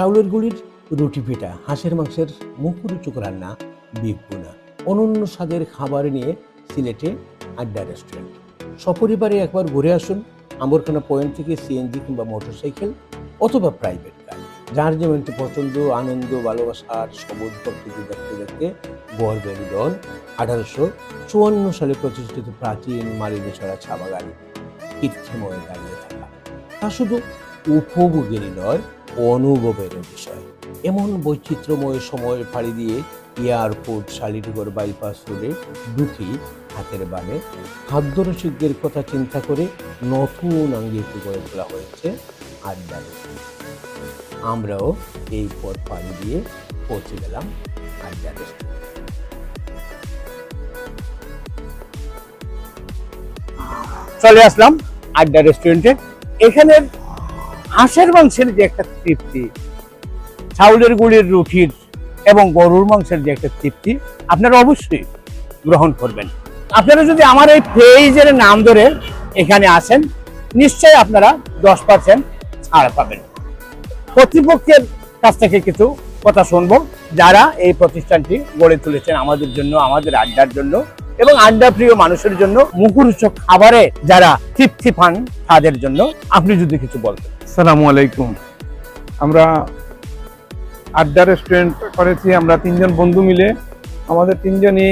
চাউলের গুঁড়ির রুটি পিঠা, হাঁসের মাংসের মুখরুচুক রান্না বিফ বোনা অনন্য স্বাদের খাবার নিয়ে সিলেটে আড্ডা রেস্টুরেন্ট সপরিবারে একবার ঘুরে আসুন আম্বরখানা পয়েন্ট থেকে সিএনজি কিংবা মোটরসাইকেল অথবা প্রাইভেট কার যার যেমনটি পছন্দ, আনন্দ ভালোবাসার সবুজ প্রকৃতি দেখতে দেখতে গর্বের দল আঠারোশো চুয়ান্ন সালে প্রতিষ্ঠিত প্রাচীন মালিনীছড়া চা বাগান কীর্তিময় দাঁড়িয়ে থাকা। তা শুধু উপভোগেরই নয় অনুভবের বিষয়। এমন বৈচিত্র্যময় সময় পাড়ি দিয়ে এয়ারপোর্ট শালিনগর বাইপাস রোডে ঢুকি হাতের বামে খাদ্যরসিকদের কথা চিন্তা করে নতুন আঙ্গিকে গড়ে তোলা হয়েছে আড্ডা আমরাও এই পথ পাড়ি দিয়ে পৌঁছে গেলাম আড্ডা চলে আসলাম আড্ডা রেস্টুরেন্টে। এখানে হাঁসের মাংসের যে একটা তৃপ্তি, চাউলের গুড়ির রুটির এবং গরুর মাংসের যে একটা তৃপ্তি, আপনারা অবশ্যই গ্রহণ করবেন। আপনারা যদি আমার এই পেজের নাম ধরে এখানে আসেন, নিশ্চয়ই আপনারা দশ পার্সেন্ট ছাড় পাবেন। কর্তৃপক্ষের কাছ থেকে কিছু কথা শুনব, যারা এই প্রতিষ্ঠানটি গড়ে তুলেছেন আমাদের জন্য, আমাদের আড্ডার জন্য এবং আড্ডা প্রিয় মানুষের জন্য মুখরোচক খাবারে যারা তৃপ্তি পান তাদের জন্য, আপনি যদি কিছু বলতেন। আসসালামু আলাইকুম। আমরা আড্ডা রেস্টুরেন্ট করেছি, আমরা তিনজন বন্ধু মিলে। আমাদের তিনজনই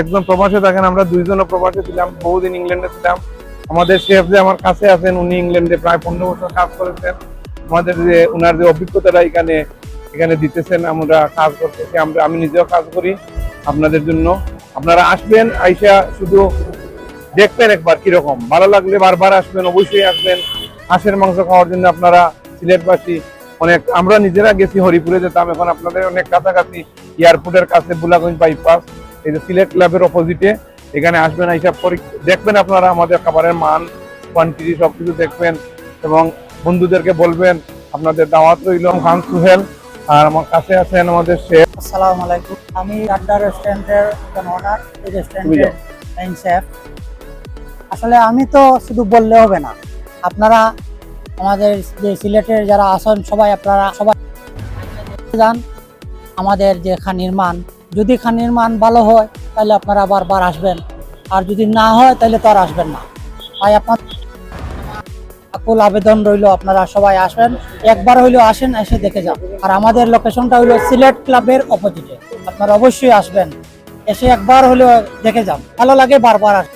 একজন প্রবাসে থাকেন, আমরা দুইজনও প্রবাসে ছিলাম, বহুদিন ইংল্যান্ডে ছিলাম। আমাদের শেফ যে আমার কাছে আছেন, উনি ইংল্যান্ডে প্রায় পনেরো বছর কাজ করেছেন। আমাদের যে ওনার যে অভিজ্ঞতাটা এখানে এখানে দিতেছেন, আমরা কাজ করতেছি, আমরা, আমি নিজেও কাজ করি আপনাদের জন্য। আপনারা আসবেন, আইসা শুধু দেখবেন একবার কীরকম। ভালো লাগলে বারবার আসবেন, অবশ্যই আসবেন। হাঁসের মাংস খাওয়ার জন্য আপনারা সিলেটবাসী অনেক আমরা নিজেরা গেছি হরিপুরে যেতাম এখন আপনাদের অনেক কাছাকাছি এয়ারপোর্টের কাছে বুলাগঞ্জ বাইপাস এই যে সিলেট ক্লাবের অপোজিটে এখানে আসবেন হিসাব করে দেখবেন আপনারা আমাদের খাবারের মান কোয়ান্টিটি সবকিছু দেখবেন এবং বন্ধুদেরকে বলবেন আপনাদের দাওয়াত রইল খান সুহেল আর আমার কাছে আছেন আমাদের শেফ আসসালামু আলাইকুম। আমি আড্ডা রেস্টুরেন্টের একজন ওনার রেস্টুরেন্টের মেইন শেফ আসলে আমি তো শুধু বললে হবে না আপনারা আমাদের যে সিলেটের যারা আছেন, সবাই আপনারা সবাই যান। আমাদের যে খানির নির্মাণ, যদি খান নির্মাণ ভালো হয়, তাহলে আপনারা বারবার আসবেন। আর যদি না হয়, তাহলে তো আর আসবেন না। তাই আপনার আকুল আবেদন রইল, আপনারা সবাই আসবেন একবার হইলেও আসেন, এসে দেখে যান। আর আমাদের লোকেশনটা হইল সিলেট ক্লাবের অপোজিটে আপনারা অবশ্যই আসবেন। এসে একবার হলেও দেখে যান। ভালো লাগে বারবার আসবেন।